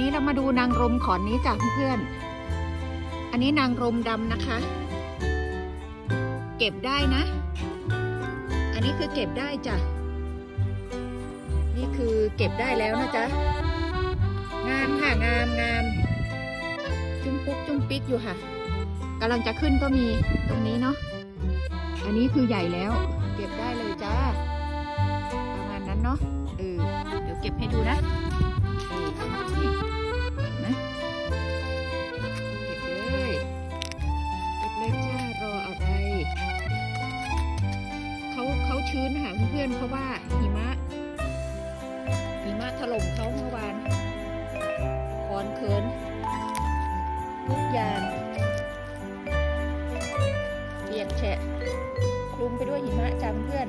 นี้เรามาดูนางรมขอนนี้จ้ะเพื่อนๆ อันนี้นางรมดำนะคะ เก็บได้นะ อันนี้คือเก็บได้จ้ะ นี่คือเก็บได้แล้วนะจ๊ะ งามค่ะงามงามจุ้มปุ๊กจุ้มปิ๊กอยู่ค่ะกำลังจะขึ้นก็มีตรงนี้เนาะ อันนี้คือใหญ่แล้ว เก็บได้เลยจ้า ประมาณนั้นเนาะ เออ เดี๋ยวเก็บให้ดูนะ ชื้นค่ะเพื่อนๆเพราะว่าหิมะหิมะถล่มเขาเมื่อวานคอนเขินทุกอย่างเปียกแฉะคลุมไปด้วยหิมะจ้าเพื่อน